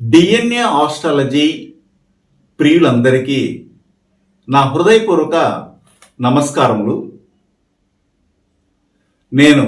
DNA astrology ప్రియులందరికీ నా హృదయపూర్వక నమస్కారములు. నేను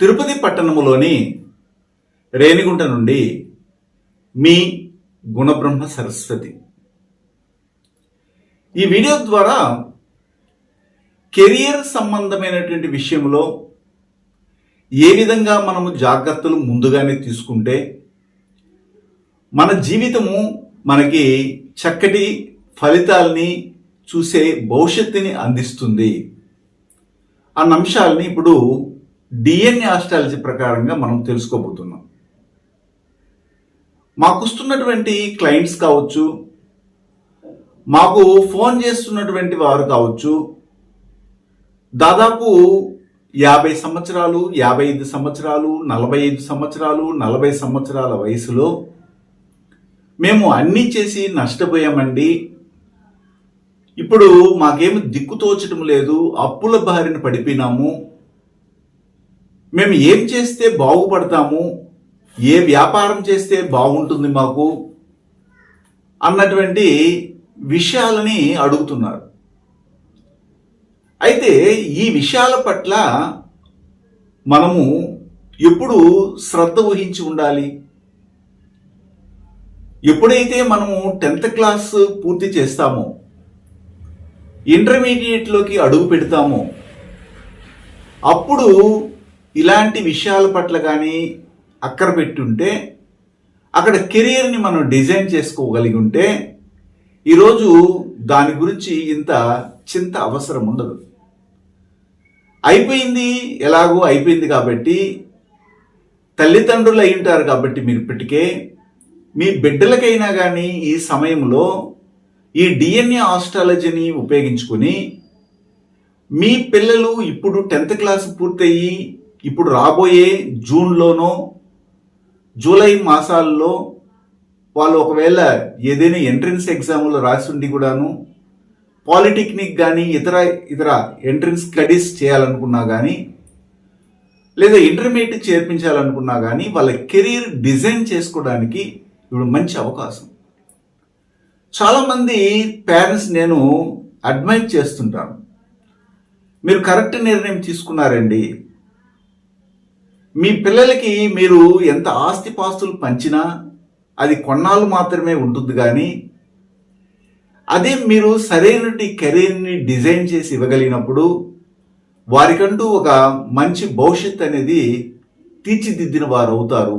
తిరుపతి పట్టణములోని రేణిగుంట నుండి మీ గుణబ్రహ్మ సరస్వతి. ఈ వీడియో ద్వారా కెరియర్ సంబంధమైనటువంటి విషయంలో ఏ విధంగా మనము జాగ్రత్తలు ముందుగానే తీసుకుంటే మన జీవితము మనకి చక్కటి ఫలితాల్ని చూసే భవిష్యత్తుని అందిస్తుంది. అన్న అంశాలని ఇప్పుడు డిఎన్ఏ ఆస్ట్రాలజీ ప్రకారంగా మనం తెలుసుకోబోతున్నాం. మాకు వస్తున్నటువంటి క్లయింట్స్ కావచ్చు మాకు ఫోన్ చేస్తున్నటువంటి వారు కావచ్చు దాదాపు యాభై సంవత్సరాలు యాభై ఐదు సంవత్సరాలు నలభై ఐదు సంవత్సరాలు నలభై సంవత్సరాల వయసులో మేము అన్నీ చేసి నష్టపోయామండి. ఇప్పుడు మాకేమి దిక్కు తోచడం లేదు. అప్పుల బారిన పడిపోయినాము. మేము ఏం చేస్తే బాగుపడతాము? ఏ వ్యాపారం చేస్తే బాగుంటుంది మాకు? అన్నటువంటి విషయాలని అడుగుతున్నారు. అయితే ఈ విషయాల పట్ల మనము ఎప్పుడు శ్రద్ధ వహించి ఉండాలి. ఎప్పుడైతే మనము టెన్త్ క్లాస్ పూర్తి చేస్తామో ఇంటర్మీడియట్లోకి అడుగు పెడతామో అప్పుడు ఇలాంటి విషయాల పట్ల కానీ అక్కర పెట్టుంటే అక్కడ కెరియర్ని మనం డిజైన్ చేసుకోగలిగి ఉంటే ఈరోజు దాని గురించి ఇంత చింత అవసరం ఉండదు. అయిపోయింది ఎలాగో అయిపోయింది కాబట్టి తల్లిదండ్రులు అయి ఉంటారు కాబట్టి మీరు ఇప్పటికే మీ బిడ్డలకైనా కానీ ఈ సమయంలో ఈ డిఎన్ఏ ఆస్ట్రాలజీని ఉపయోగించుకుని మీ పిల్లలు ఇప్పుడు టెన్త్ క్లాస్ పూర్తయి ఇప్పుడు రాబోయే జూన్లోనో జూలై మాసాల్లో వాళ్ళు ఒకవేళ ఏదైనా ఎంట్రన్స్ ఎగ్జామ్లో రాసి ఉండి కూడాను పాలిటెక్నిక్ కానీ ఇతర ఇతర ఎంట్రన్స్ స్టడీస్ చేయాలనుకున్నా కానీ లేదా ఇంటర్మీడియట్ చేర్పించాలనుకున్నా కానీ వాళ్ళ కెరీర్ డిజైన్ చేసుకోవడానికి ఇప్పుడు మంచి అవకాశం. చాలామంది పేరెంట్స్ నేను అడ్మైర్ చేస్తుంటాను. మీరు కరెక్ట్ నిర్ణయం తీసుకున్నారండి. మీ పిల్లలకి మీరు ఎంత ఆస్తిపాస్తులు పంచినా అది కొన్నాళ్ళు మాత్రమే ఉంటుంది కానీ అదే మీరు సరైనటువంటి కెరీర్ని డిజైన్ చేసి ఇవ్వగలిగినప్పుడు వారికంటూ ఒక మంచి భవిష్యత్ అనేది తీర్చిదిద్దిన వారు అవుతారు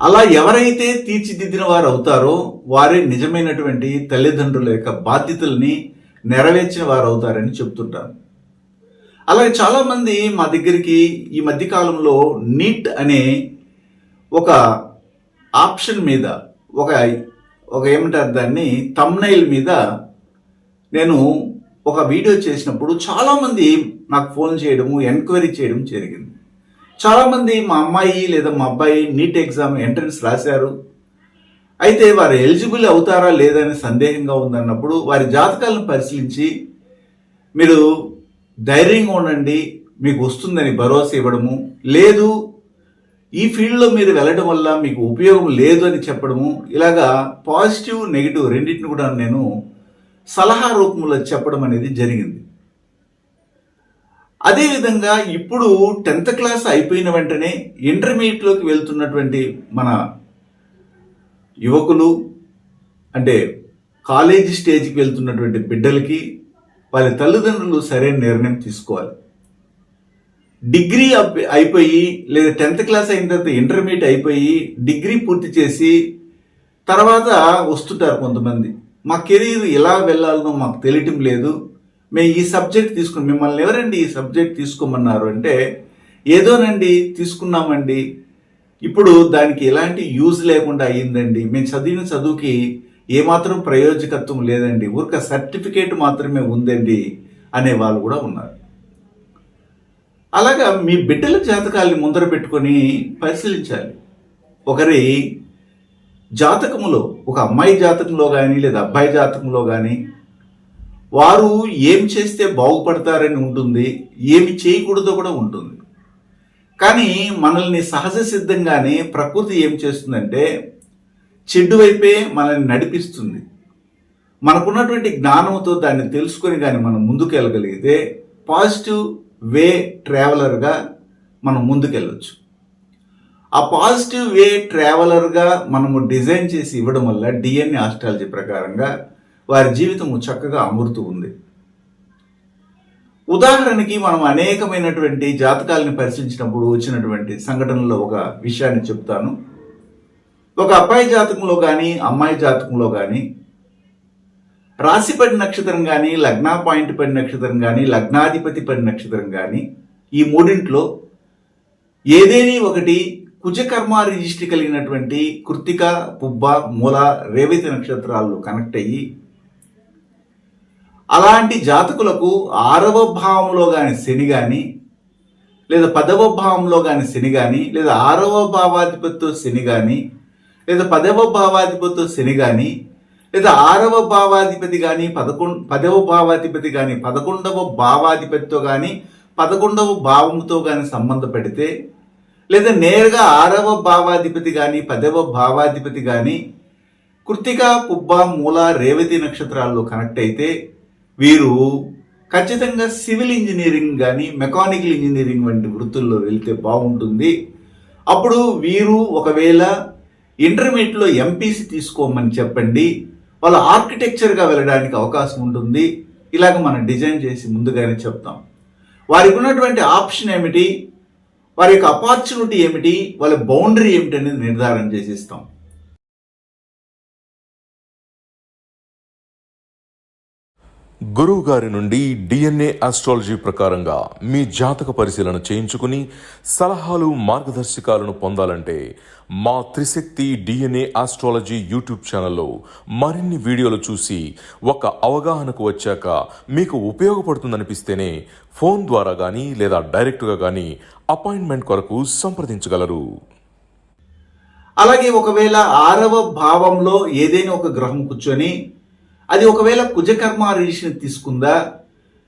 అలా ఎవరైతే తీర్చిదిద్దిన వారు అవుతారో వారే నిజమైనటువంటి తల్లిదండ్రుల యొక్క బాధ్యతల్ని నెరవేర్చిన వారు అవుతారని చెప్తుంటాను అలాగే చాలామంది మా దగ్గరికి ఈ మధ్యకాలంలో నీట్ అనే ఒక ఆప్షన్ మీద ఒక ఒక ఏమంటారు దాన్ని తమ్నైల్ మీద నేను ఒక వీడియో చేసినప్పుడు చాలామంది నాకు ఫోన్ చేయడము ఎంక్వైరీ చేయడం జరిగింది. చాలామంది మా అమ్మాయి లేదా మా అబ్బాయి నీట్ ఎగ్జామ్ ఎంట్రన్స్ రాశారు. అయితే వారు ఎలిజిబుల్ అవుతారా లేదని సందేహంగా ఉందన్నప్పుడు వారి జాతకాలను పరిశీలించి మీరు ధైర్యంగా ఉండండి మీకు వస్తుందని భరోసా ఇవ్వడము. లేదు ఈ ఫీల్డ్లో మీరు వెళ్ళడం వల్ల మీకు ఉపయోగం లేదు అని చెప్పడము. ఇలాగా పాజిటివ్ నెగిటివ్ రెండింటిని కూడా నేను సలహా రూపంలో చెప్పడం అనేది జరిగింది. అదేవిధంగా ఇప్పుడు టెన్త్ క్లాస్ అయిపోయిన వెంటనే ఇంటర్మీడియట్లోకి వెళ్తున్నటువంటి మన యువకులు అంటే కాలేజీ స్టేజ్కి వెళ్తున్నటువంటి బిడ్డలకి వాళ్ళ తల్లిదండ్రులు సరైన నిర్ణయం తీసుకోవాలి. డిగ్రీ అప్- అయిపోయి లేదా టెన్త్ క్లాస్ అయిన తర్వాత ఇంటర్మీడియట్ అయిపోయి డిగ్రీ పూర్తి చేసి తర్వాత వస్తుంటారు కొంతమంది. మా కెరీర్ ఎలా వెళ్ళాలనో మాకు తెలియటం లేదు. మేము ఈ సబ్జెక్ట్ తీసుకుని మిమ్మల్ని ఎవరండి ఈ సబ్జెక్ట్ తీసుకోమన్నారు అంటే ఏదోనండి తీసుకున్నామండి. ఇప్పుడు దానికి ఎలాంటి యూజ్ లేకుండా అయ్యిందండి. మేము చదివిన చదువుకి ఏమాత్రం ప్రయోజకత్వం లేదండి. ఊరిక సర్టిఫికేట్ మాత్రమే ఉందండి. అనే వాళ్ళు కూడా ఉన్నారు. అలాగా మీ బిడ్డల జాతకాల్ని ముందర పెట్టుకొని పరిశీలించాలి. ఒకరి జాతకములో ఒక అమ్మాయి జాతకంలో కానీ లేదా అబ్బాయి జాతకంలో కానీ వారు ఏం చేస్తే బాగుపడతారని ఉంటుంది ఏమి చేయకూడదో కూడా ఉంటుంది. కానీ మనల్ని సహజ సిద్ధంగానే ప్రకృతి ఏం చేస్తుందంటే చెడ్డు వైపే మనల్ని నడిపిస్తుంది. మనకున్నటువంటి జ్ఞానంతో దాన్ని తెలుసుకొని కానీ మనం ముందుకెళ్ళగలిగితే పాజిటివ్ వే ట్రావెలర్గా మనం ముందుకెళ్ళొచ్చు. ఆ పాజిటివ్ వే ట్రావెలర్గా మనము డిజైన్ చేసి ఇవ్వడం వల్ల డిఎన్ఏ ఆస్ట్రాలజీ ప్రకారంగా వారి జీవితము చక్కగా అమరుతూ ఉంది. ఉదాహరణకి మనం అనేకమైనటువంటి జాతకాలను పరిశీలించినప్పుడు వచ్చినటువంటి సంఘటనలో ఒక విషయాన్ని చెప్తాను. ఒక అబ్బాయి జాతకంలో కానీ అమ్మాయి జాతకంలో కానీ రాశిపడి నక్షత్రం కానీ లగ్నా పాయింట్ పడి నక్షత్రం కానీ లగ్నాధిపతి పడి నక్షత్రం కానీ ఈ మూడింట్లో ఏదేని ఒకటి కుజకర్మ రిజిస్ట్రీ కలిగినటువంటి కృత్తిక పుబ్బ మూల రేవతి నక్షత్రాలు కనెక్ట్ అయ్యి అలాంటి జాతకులకు ఆరవ భావంలో కానీ శని కానీ లేదా పదవ భావంలో కానీ శని కానీ లేదా ఆరవ భావాధిపతితో శని కానీ లేదా పదవ భావాధిపతితో శని కానీ లేదా ఆరవ భావాధిపతి కానీ పదకొండు పదవ భావాధిపతి కానీ పదకొండవ భావాధిపతితో కానీ పదకొండవ భావంతో కానీ సంబంధ పెడితే లేదా నేరుగా ఆరవ భావాధిపతి కానీ పదవ భావాధిపతి కానీ కృతిక పుబ్బ మూల రేవతి నక్షత్రాల్లో కనెక్ట్ అయితే వీరు ఖచ్చితంగా సివిల్ ఇంజనీరింగ్ కానీ మెకానికల్ ఇంజనీరింగ్ వంటి వృత్తుల్లో వెళ్తే బాగుంటుంది. అప్పుడు వీరు ఒకవేళ ఇంటర్మీడియట్లో ఎంపీసీ తీసుకోమని చెప్పండి వాళ్ళ ఆర్కిటెక్చర్గా వెళ్ళడానికి అవకాశం ఉంటుంది. ఇలాగ మనం డిజైన్ చేసి ముందుగానే చెప్తాం. వారికి ఉన్నటువంటి ఆప్షన్ ఏమిటి? వారి యొక్క అపార్చునిటీ ఏమిటి? వాళ్ళ బౌండరీ ఏమిటి అనేది నిర్ధారణ చేసి గురువు గారి నుండి డిఎన్ఏ ఆస్ట్రాలజీ ప్రకారంగా మీ జాతక పరిశీలన చేయించుకుని సలహాలు మార్గదర్శకాలను పొందాలంటే మా త్రిశక్తి డిఎన్ఏ ఆస్ట్రాలజీ యూట్యూబ్ ఛానల్లో మరిన్ని వీడియోలు చూసి ఒక అవగాహనకు వచ్చాక మీకు ఉపయోగపడుతుందనిపిస్తేనే ఫోన్ ద్వారా కానీ లేదా డైరెక్ట్గా కానీ అపాయింట్మెంట్ కొరకు సంప్రదించగలరు. అలాగే ఒకవేళ ఆరవ భావంలో ఏదైనా ఒక గ్రహం కూర్చొని అది ఒకవేళ కుజకర్మ రీషిని తీసుకుందా?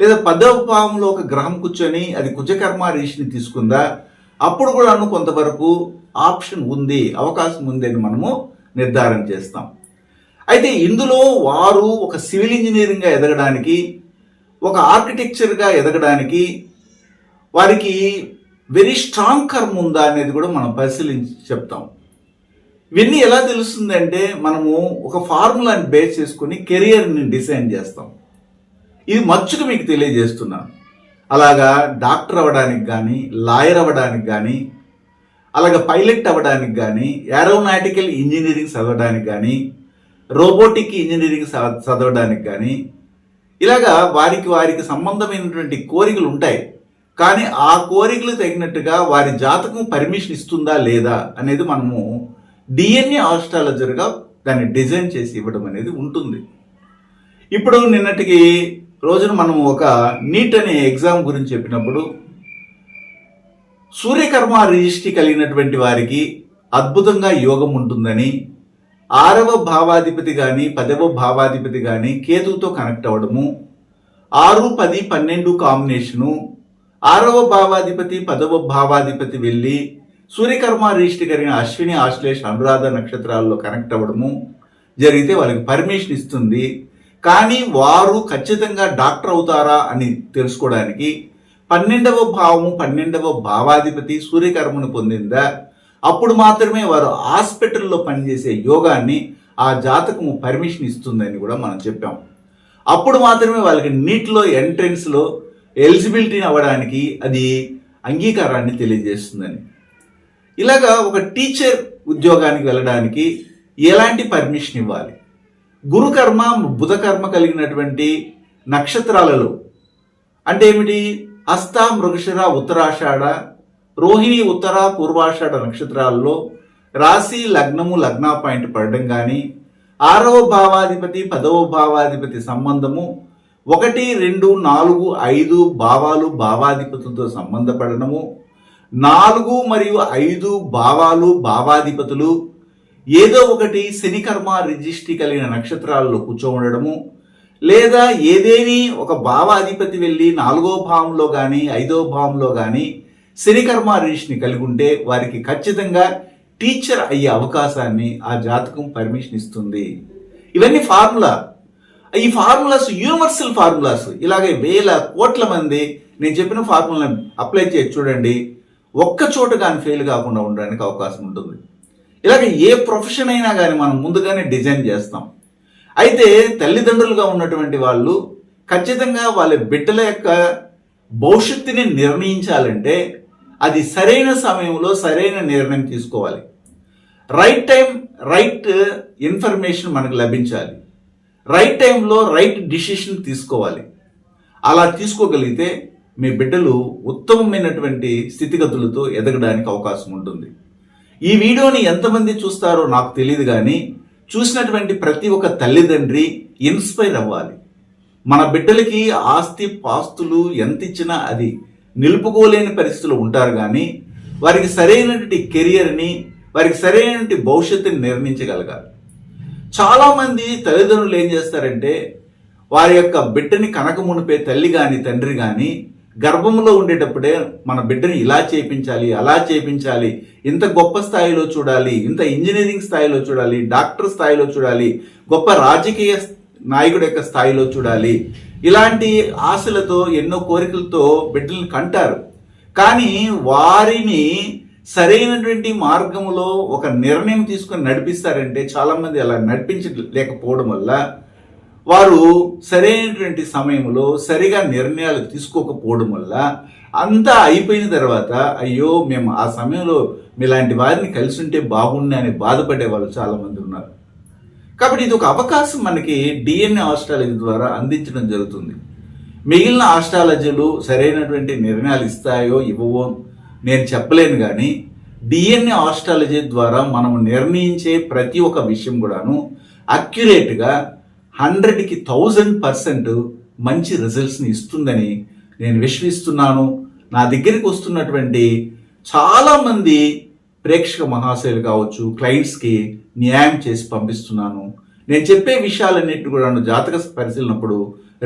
లేదా పదవ భావంలో ఒక గ్రహం కూర్చొని అది కుజకర్మ రీషిని తీసుకుందా? అప్పుడు కూడా కొంతవరకు ఆప్షన్ ఉంది అవకాశం ఉంది అని మనము నిర్ధారణ చేస్తాం. అయితే ఇందులో వారు ఒక సివిల్ ఇంజనీరింగ్గా ఎదగడానికి ఒక ఆర్కిటెక్చర్గా ఎదగడానికి వారికి వెరీ స్ట్రాంగ్ కర్మ ఉందా అనేది కూడా మనం పరిశీలించి చెప్తాం. ఇవన్నీ ఎలా తెలుస్తుందంటే మనము ఒక ఫార్ములాని బేస్ చేసుకుని కెరియర్ని డిజైన్ చేస్తాం. ఇది మచ్చుకు మీకు తెలియజేస్తున్నాను అలాగా డాక్టర్ అవ్వడానికి కానీ లాయర్ అవ్వడానికి కానీ అలాగే పైలట్ అవ్వడానికి కానీ ఏరోనాటికల్ ఇంజనీరింగ్ చదవడానికి కానీ రోబోటిక్ ఇంజనీరింగ్ చదవడానికి కానీ ఇలాగా వారికి వారికి సంబంధమైనటువంటి కోరికలు ఉంటాయి. కానీ ఆ కోరికలు తగినట్టుగా వారి జాతకం పర్మిషన్ ఇస్తుందా లేదా అనేది మనము డిఎన్ఏ ఆస్ట్రాలజర్గా దాన్ని డిజైన్ చేసి ఇవ్వడం అనేది ఉంటుంది. ఇప్పుడు నిన్నటికి రోజున మనం ఒక నీట్ అనే ఎగ్జామ్ గురించి చెప్పినప్పుడు సూర్యకర్మ రిజిస్ట్రీ కలిగినటువంటి వారికి అద్భుతంగా యోగం ఉంటుందని ఆరవ భావాధిపతి కానీ పదవ భావాధిపతి కానీ కేతువుతో కనెక్ట్ అవ్వడము ఆరు పది పన్నెండు కాంబినేషను ఆరవ భావాధిపతి పదవ భావాధిపతి వెళ్ళి సూర్యకర్మ రిజిస్ట్రీ కలిగిన అశ్విని ఆశ్లేష అనురాధ నక్షత్రాల్లో కనెక్ట్ అవ్వడము జరిగితే వాళ్ళకి పర్మిషన్ ఇస్తుంది. కానీ వారు ఖచ్చితంగా డాక్టర్ అవుతారా అని తెలుసుకోవడానికి పన్నెండవ భావము పన్నెండవ భావాధిపతి సూర్యకర్మను పొందిందా. అప్పుడు మాత్రమే వారు హాస్పిటల్లో పనిచేసే యోగాన్ని ఆ జాతకము పర్మిషన్ ఇస్తుందని కూడా మనం చెప్పాం. అప్పుడు మాత్రమే వాళ్ళకి నీట్లో ఎంట్రెన్స్లో ఎలిజిబిలిటీ అవ్వడానికి అది అంగీకారాన్ని తెలియజేస్తుందని. ఇలాగా ఒక టీచర్ ఉద్యోగానికి వెళ్ళడానికి ఎలాంటి పర్మిషన్ ఇవ్వాలి? గురుకర్మ బుధకర్మ కలిగినటువంటి నక్షత్రాలలో అంటే ఏమిటి? హస్త మృగశిర ఉత్తరాషాఢ రోహిణి ఉత్తర పూర్వాషాఢ నక్షత్రాల్లో రాశి లగ్నము లగ్న పాయింట్ పడడం కానీ ఆరవ భావాధిపతి పదవ భావాధిపతి సంబంధము ఒకటి రెండు నాలుగు ఐదు భావాలు భావాధిపతులతో సంబంధపడడము నాలుగు మరియు ఐదు భావాలు భావాధిపతులు. ఏదో ఒకటి శనికర్మ రిజిస్ట్రీ కలిగిన నక్షత్రాల్లో కూర్చోండడము లేదా ఏదేని ఒక భావాధిపతి వెళ్ళి నాలుగో భావంలో కానీ ఐదో భావంలో కానీ శనికర్మ రిజిస్ట్రీని కలిగి ఉంటే వారికి ఖచ్చితంగా టీచర్ అయ్యే అవకాశాన్ని ఆ జాతకం పర్మిషన్ ఇస్తుంది. ఇవన్నీ ఫార్ములా. ఈ ఫార్ములాస్ యూనివర్సల్ ఫార్ములాస్. ఇలాగే వేల కోట్ల మంది నేను చెప్పిన ఫార్ములాని అప్లై చేసి చూడండి. ఒక్క చోట కానీ ఫెయిల్ కాకుండా ఉండడానికి అవకాశం ఉంటుంది. ఇలాగ ఏ ప్రొఫెషన్ అయినా కానీ మనం ముందుగానే డిజైన్ చేస్తాం. అయితే తల్లిదండ్రులుగా ఉన్నటువంటి వాళ్ళు ఖచ్చితంగా వాళ్ళ బిడ్డల యొక్క భవిష్యత్తుని నిర్ణయించాలంటే అది సరైన సమయంలో సరైన నిర్ణయం తీసుకోవాలి. రైట్ టైం రైట్ ఇన్ఫర్మేషన్ మనకు లభించాలి. రైట్ టైంలో రైట్ డిసిషన్ తీసుకోవాలి. అలా తీసుకోగలిగితే మీ బిడ్డలు ఉత్తమమైనటువంటి స్థితిగతులతో ఎదగడానికి అవకాశం ఉంటుంది. ఈ వీడియోని ఎంతమంది చూస్తారో నాకు తెలియదు కానీ చూసినటువంటి ప్రతి ఒక్క తల్లిదండ్రి ఇన్స్పైర్ అవ్వాలి. మన బిడ్డలకి ఆస్తి పాస్తులు ఎంత ఇచ్చినా అది నిలుపుకోలేని పరిస్థితులు ఉంటారు కానీ వారికి సరైనటువంటి కెరియర్ని వారికి సరైనటువంటి భవిష్యత్తుని నిర్మించగలగాలి. చాలామంది తల్లిదండ్రులు ఏం చేస్తారంటే వారి యొక్క బిడ్డని కనక మునిపే తల్లి కానీ తండ్రి కానీ గర్భంలో ఉండేటప్పుడే మన బిడ్డని ఇలా చేయించాలి అలా చేయించాలి ఇంత గొప్ప స్థాయిలో చూడాలి ఇంత ఇంజనీరింగ్ స్థాయిలో చూడాలి డాక్టర్ స్థాయిలో చూడాలి గొప్ప రాజకీయ నాయకుడి యొక్క స్థాయిలో చూడాలి. ఇలాంటి ఆశలతో ఎన్నో కోరికలతో బిడ్డలను కంటారు. కానీ వారిని సరైనటువంటి మార్గంలో ఒక నిర్ణయం తీసుకొని నడిపిస్తారంటే చాలామంది అలా నడిపించలేకపోవడం వల్ల వారు సరైనటువంటి సమయంలో సరిగా నిర్ణయాలు తీసుకోకపోవడం వల్ల అంతా అయిపోయిన తర్వాత అయ్యో మేము ఆ సమయంలో మీలాంటి వారిని కలిసి ఉంటే బాగుండే అని బాధపడే వాళ్ళు చాలామంది ఉన్నారు. కాబట్టి ఇది ఒక అవకాశం మనకి డిఎన్ఏ ఆస్ట్రాలజీ ద్వారా అందించడం జరుగుతుంది. మిగిలిన ఆస్ట్రాలజీలు సరైనటువంటి నిర్ణయాలు ఇస్తాయో ఇవ్వవో నేను చెప్పలేను కానీ డిఎన్ఏ ఆస్ట్రాలజీ ద్వారా మనం నిర్ణయించే ప్రతి ఒక్క విషయం కూడాను అక్యురేట్గా హండ్రెడ్కి థౌజండ్ పర్సెంట్ మంచి రిజల్ట్స్ని ఇస్తుందని నేను విశ్వసిస్తున్నాను. నా దగ్గరికి వస్తున్నటువంటి చాలామంది ప్రేక్షక మహాశయులు కావచ్చు క్లయింట్స్కి న్యాయం చేసి పంపిస్తున్నాను. నేను చెప్పే విషయాలన్నిటి కూడా జాతక పరిశీలనప్పుడు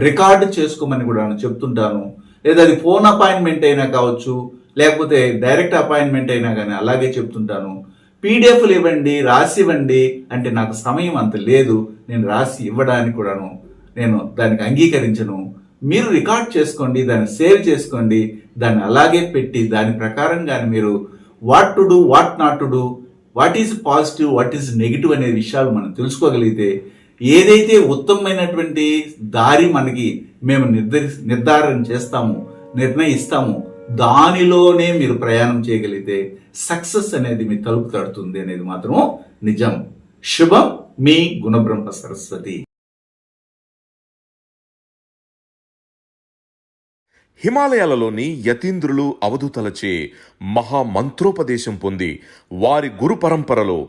రికార్డు చేసుకోమని కూడా చెప్తుంటాను. లేదా అది ఫోన్ అపాయింట్మెంట్ అయినా కావచ్చు లేకపోతే డైరెక్ట్ అపాయింట్మెంట్ అయినా కానీ అలాగే చెప్తుంటాను. పీడిఎఫ్లు ఇవ్వండి రాసి ఇవ్వండి అంటే నాకు సమయం అంత లేదు. నేను రాసి ఇవ్వడానికి కూడాను నేను దానికి అంగీకరించను. మీరు రికార్డ్ చేసుకోండి దాన్ని సేవ్ చేసుకోండి దాన్ని అలాగే పెట్టి దాని ప్రకారం కానీ మీరు what to do what not to do what is positive what is negative అనే విషయాలు మనం తెలుసుకోగలిగితే ఏదైతే ఉత్తమమైనటువంటి దారి మనకి మేము నిర్ధరి నిర్ధారణ చేస్తాము నిర్ణయిస్తాము దానిలోనే మీరు ప్రయాణం చేయగలిగితే సక్సెస్ అనేది మీ తలుపు తడుతుంది అనేది మాత్రం నిజం. శుభం మీ గుణబ్రహ్మ సరస్వతి. హిమాలయాలలోని యతీంద్రులు అవధూతలచే మహామంత్రోపదేశం పొంది వారి గురు పరంపరలో